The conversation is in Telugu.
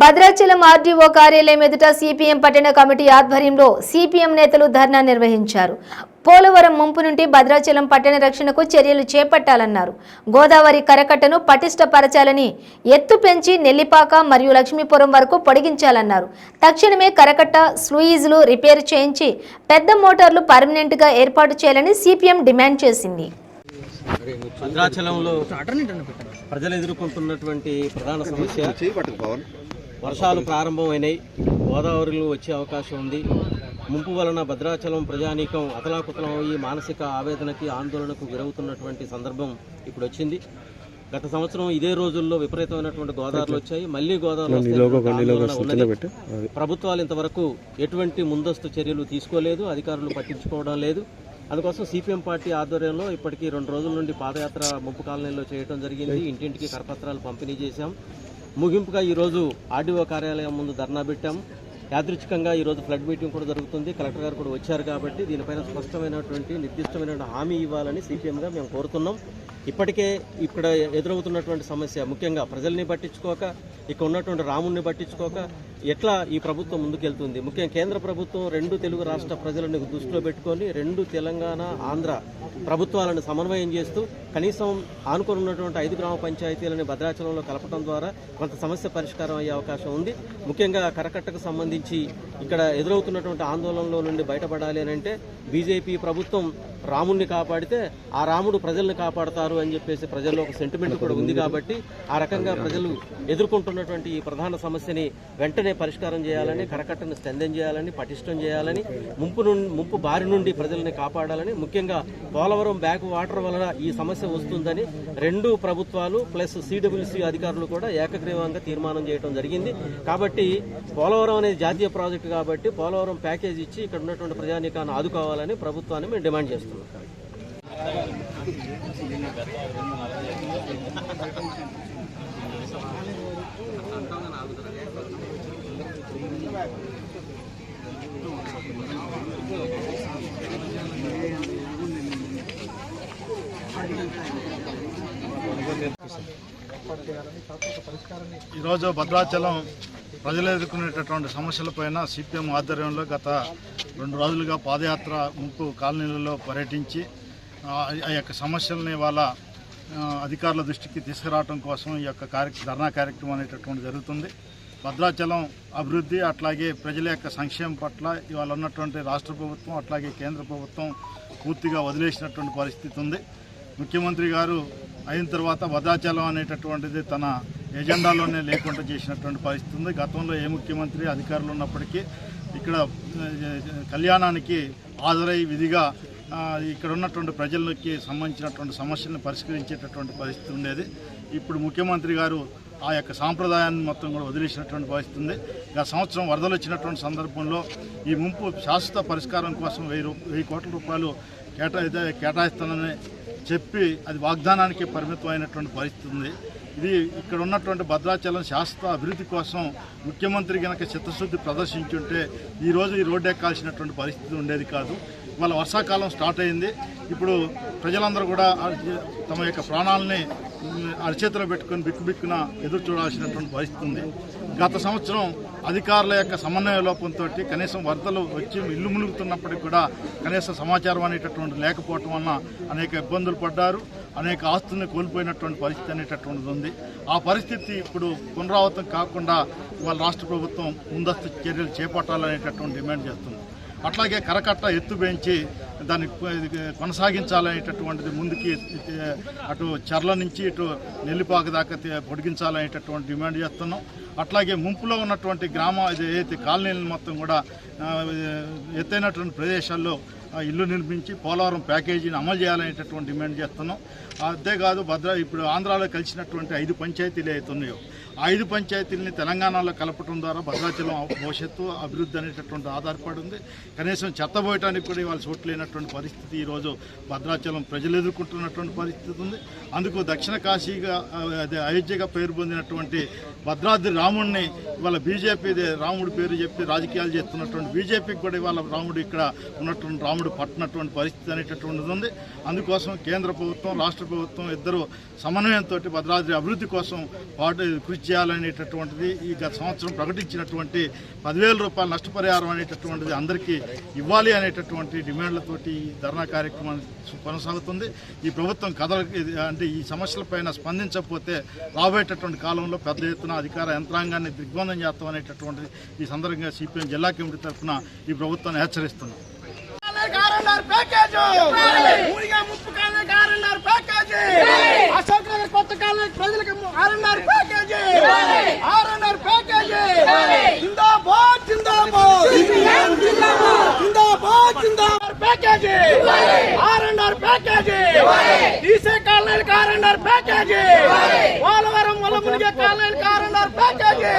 భద్రాచలం ఆర్డీఓ కార్యాలయం ఎదుట సిపిఎం పట్టణ కమిటీ ఆధ్వర్యంలో సిపిఎం నేతలు ధర్నా నిర్వహించారు. పోలవరం ముంపు నుండి భద్రాచలం పట్టణ రక్షణకు చర్యలు చేపట్టాలన్నారు. గోదావరి కరకట్టను పటిష్టపరచాలని ఎత్తు పెంచి నెల్లిపాక మరియు లక్ష్మీపురం వరకు పొడిగించాలన్నారు. తక్షణమే కరకట్ట స్లూయిజ్లు రిపేర్ చేయించి పెద్ద మోటార్లు పర్మనెంట్గా ఏర్పాటు చేయాలని సిపిఎం డిమాండ్ చేసింది. భద్రాచలంలో ప్రజలు ఎదుర్కొంటున్నటువంటి ప్రధాన సమస్య వర్షాలు ప్రారంభమైనాయి. గోదావరిలో వచ్చే అవకాశం ఉంది. ముంపు వలన భద్రాచలం ప్రజానీకం అతలాకుతలం అయ్యి మానసిక ఆవేదనకి ఆందోళనకు గురవుతున్నటువంటి సందర్భం ఇప్పుడు వచ్చింది. గత సంవత్సరం ఇదే రోజుల్లో విపరీతమైనటువంటి గోదావరిలు వచ్చాయి. మళ్ళీ గోదావరిలో. ప్రభుత్వాలు ఇంతవరకు ఎటువంటి ముందస్తు చర్యలు తీసుకోలేదు. అధికారులు పట్టించుకోవడం లేదు. అందుకోసం సిపిఎం పార్టీ ఆధ్వర్యంలో ఇప్పటికీ రెండు రోజుల నుండి పాదయాత్ర ముంపు కాలనీలో చేయడం జరిగింది. ఇంటింటికి కరపత్రాలు పంపిణీ చేశాం. ముగింపుగా ఈరోజు ఆర్డీఓ కార్యాలయం ముందు ధర్నా పెట్టాం. యాదృచ్ఛికంగా ఈరోజు ఫ్లడ్ మీటింగ్ కూడా జరుగుతుంది. కలెక్టర్ గారు కూడా వచ్చారు కాబట్టి దీనిపైన స్పష్టమైనటువంటి నిర్దిష్టమైన హామీ ఇవ్వాలని సిపిఎంగా మేము కోరుతున్నాం. ఇప్పటికే ఇక్కడ ఎదురవుతున్నటువంటి సమస్య ముఖ్యంగా ప్రజల్ని పట్టించుకోక ఇక్కడ ఉన్నటువంటి రాముడిని పట్టించుకోక ఎట్లా ఈ ప్రభుత్వం ముందుకెళ్తుంది? ముఖ్యంగా కేంద్ర ప్రభుత్వం రెండు తెలుగు రాష్ట్ర ప్రజలను దృష్టిలో పెట్టుకొని రెండు తెలంగాణ ఆంధ్ర ప్రభుత్వాలను సమన్వయం చేస్తూ కనీసం ఆనుకొని ఉన్నటువంటి ఐదు గ్రామ పంచాయతీలని భద్రాచలంలో కలపడం ద్వారా కొంత సమస్య పరిష్కారం అయ్యే అవకాశం ఉంది. ముఖ్యంగా కరకట్టకు సంబంధించి ఇక్కడ ఎదురవుతున్నటువంటి ఆందోళనలో నుండి బయటపడాలి అని అంటే బీజేపీ ప్రభుత్వం రాముణ్ణి కాపాడితే ఆ రాముడు ప్రజల్ని కాపాడతారు అని చెప్పేసి ప్రజల్లో ఒక సెంటిమెంట్ కూడా ఉంది. కాబట్టి ఆ రకంగా ప్రజలు ఎదుర్కొంటున్నటువంటి ఈ ప్రధాన సమస్యని వెంటనే పరిష్కారం చేయాలని కరకట్టను స్తంధం చేయాలని పటిష్టం చేయాలని ముంపు నుండి ముంపు బారి నుండి ప్రజల్ని కాపాడాలని ముఖ్యంగా పోలవరం బ్యాక్ వాటర్ వలన ఈ సమస్య వస్తుందని రెండు ప్రభుత్వాలు ప్లస్ సిడబ్ల్యూసి అధికారులు కూడా ఏకగ్రీవంగా తీర్మానం చేయడం జరిగింది. కాబట్టి పోలవరం అనేది జాతీయ ప్రాజెక్టు కాబట్టి పోలవరం ప్యాకేజ్ ఇచ్చి ఇక్కడ ఉన్నటువంటి ప్రజానీకాన్ని ఆదుకోవాలని ప్రభుత్వాన్ని మేము డిమాండ్ చేస్తున్నాం. ఈరోజు భద్రాచలం ప్రజలు ఎదుర్కొనేటటువంటి సమస్యలపైన సిపిఎం ఆధ్వర్యంలో గత రెండు రోజులుగా పాదయాత్ర ముంపు కాలనీలలో పర్యటించి ఆ యొక్క సమస్యల్ని వాళ్ళ అధికారుల దృష్టికి తీసుకురావడం కోసం ఈ యొక్క కార్య ధర్నా కార్యక్రమం అనేటటువంటి జరుగుతుంది. భద్రాచలం అభివృద్ధి అట్లాగే ప్రజల యొక్క సంక్షేమం పట్ల ఇవాళ ఉన్నటువంటి రాష్ట్ర ప్రభుత్వం అట్లాగే కేంద్ర ప్రభుత్వం పూర్తిగా వదిలేసినటువంటి పరిస్థితి ఉంది. ముఖ్యమంత్రి గారు అయిన తర్వాత భద్రాచలం అనేటటువంటిది తన ఎజెండాలోనే లేకుండా చేసినటువంటి పరిస్థితి ఉంది. గతంలో ఏ ముఖ్యమంత్రి అధికారులు ఉన్నప్పటికీ ఇక్కడ కళ్యాణానికి హాజరై విధిగా ఇక్కడ ఉన్నటువంటి ప్రజలకి సంబంధించినటువంటి సమస్యలను పరిష్కరించేటటువంటి పరిస్థితి ఉండేది. ఇప్పుడు ముఖ్యమంత్రి గారు ఆ యొక్క సాంప్రదాయాన్ని మొత్తం కూడా వదిలేసినటువంటి పరిస్థితి ఉంది. గత సంవత్సరం వరదలు వచ్చినటువంటి సందర్భంలో ఈ ముంపు శాశ్వత పరిష్కారం కోసం వెయ్యి రూ వెయ్యి కోట్ల రూపాయలు కేటా కేటాయిస్తానని చెప్పి అది వాగ్దానానికి పరిమితమైనటువంటి పరిస్థితి ఉంది. ఇది ఇక్కడ ఉన్నటువంటి భద్రాచలం శాశ్వత అభివృద్ధి కోసం ముఖ్యమంత్రి గనక చిత్తశుద్ధి ప్రదర్శించుంటే ఈరోజు ఈ రోడ్డు ఎక్కాల్సినటువంటి పరిస్థితి ఉండేది కాదు. ఇవాళ వర్షాకాలం స్టార్ట్ అయింది. ఇప్పుడు ప్రజలందరూ కూడా తమ యొక్క ప్రాణాలని అరిచేతిలో పెట్టుకొని బిక్కుబిక్కున ఎదురు చూడాల్సినటువంటి పరిస్థితి ఉంది. గత సంవత్సరం అధికారుల యొక్క సమన్వయ లోపంతో కనీసం వరదలు వచ్చి ఇల్లు ములుగుతున్నప్పటికీ కూడా కనీస సమాచారం అనేటటువంటి లేకపోవటం వలన అనేక ఇబ్బందులు పడ్డారు. అనేక ఆస్తుల్ని కోల్పోయినటువంటి పరిస్థితి అనేటటువంటిది ఉంది. ఆ పరిస్థితి ఇప్పుడు పునరావృతం కాకుండా ఇవాళ రాష్ట్ర ప్రభుత్వం ముందస్తు చర్యలు చేపట్టాలనేటటువంటి డిమాండ్ చేస్తుంది. అట్లాగే కరకట్ట ఎత్తు పెంచి దాన్ని కొనసాగించాలనేటటువంటిది ముందుకి అటు చర్ల నుంచి ఇటు నెల్లిపాక దాకా పొడిగించాలనేటటువంటి డిమాండ్ చేస్తున్నాం. అట్లాగే ముంపులో ఉన్నటువంటి గ్రామ ఏదైతే కాలనీలను మొత్తం కూడా ఎత్తైనటువంటి ప్రదేశాల్లో ఇల్లు నిర్మించి పోలవరం ప్యాకేజీని అమలు చేయాలనేటటువంటి డిమాండ్ చేస్తున్నాం. అంతేకాదు భద్ర ఇప్పుడు ఆంధ్రాలో కలిసినటువంటి ఐదు పంచాయతీలు అయితే ఉన్నాయో ఐదు పంచాయతీలని తెలంగాణలో కలపడం ద్వారా భద్రాచలం భవిష్యత్తు అభివృద్ధి అనేటటువంటి ఆధారపడి ఉంది. కనీసం చెత్త పోయటానికి కూడా ఇవాళ చోటు లేనటువంటి పరిస్థితి ఈరోజు భద్రాచలం ప్రజలు ఎదుర్కొంటున్నటువంటి పరిస్థితి ఉంది. అందుకు దక్షిణ కాశీగా అదే అయోధ్యగా పేరు పొందినటువంటి భద్రాద్రి రాముడిని ఇవాళ బీజేపీ రాముడి పేరు చెప్పి రాజకీయాలు చేస్తున్నటువంటి బీజేపీకి కూడా ఇవాళ రాముడు ఇక్కడ ఉన్నటువంటి రాముడు పట్టినటువంటి పరిస్థితి అనేటటువంటిది ఉంది. అందుకోసం కేంద్ర ప్రభుత్వం రాష్ట్ర ప్రభుత్వం ఇద్దరు సమన్వయంతో భద్రాద్రి అభివృద్ధి కోసం పాటు కృషి చేయాలనేటటువంటిది ఈ గత సంవత్సరం ప్రకటించినటువంటి పదివేల రూపాయల నష్టపరిహారం అనేటటువంటిది అందరికీ ఇవ్వాలి అనేటటువంటి డిమాండ్లతోటి ఈ ధర్నా కార్యక్రమం కొనసాగుతుంది. ఈ ప్రభుత్వం కథల అంటే ఈ సమస్యలపైన స్పందించకపోతే రాబోయేటటువంటి కాలంలో పెద్ద ఎత్తున అధికార యంత్రాంగాన్ని దిగ్బంధం చేస్తాం అనేటటువంటిది ఈ సందర్భంగా సిపిఎం జిల్లా కమిటీ తరఫున ఈ ప్రభుత్వాన్ని హెచ్చరిస్తున్నాం. RNR package! ఊరిగా ముప్పు colony RNR package! Ashok Nagar కొత్త కాలనీ ప్రజలకు RNR package RNR package DC కాలనీలకు RNR package Polavaram వల్ల మునిగే కాలనీలకు ఆర్ఎన్ఆర్ ప్యాకేజీ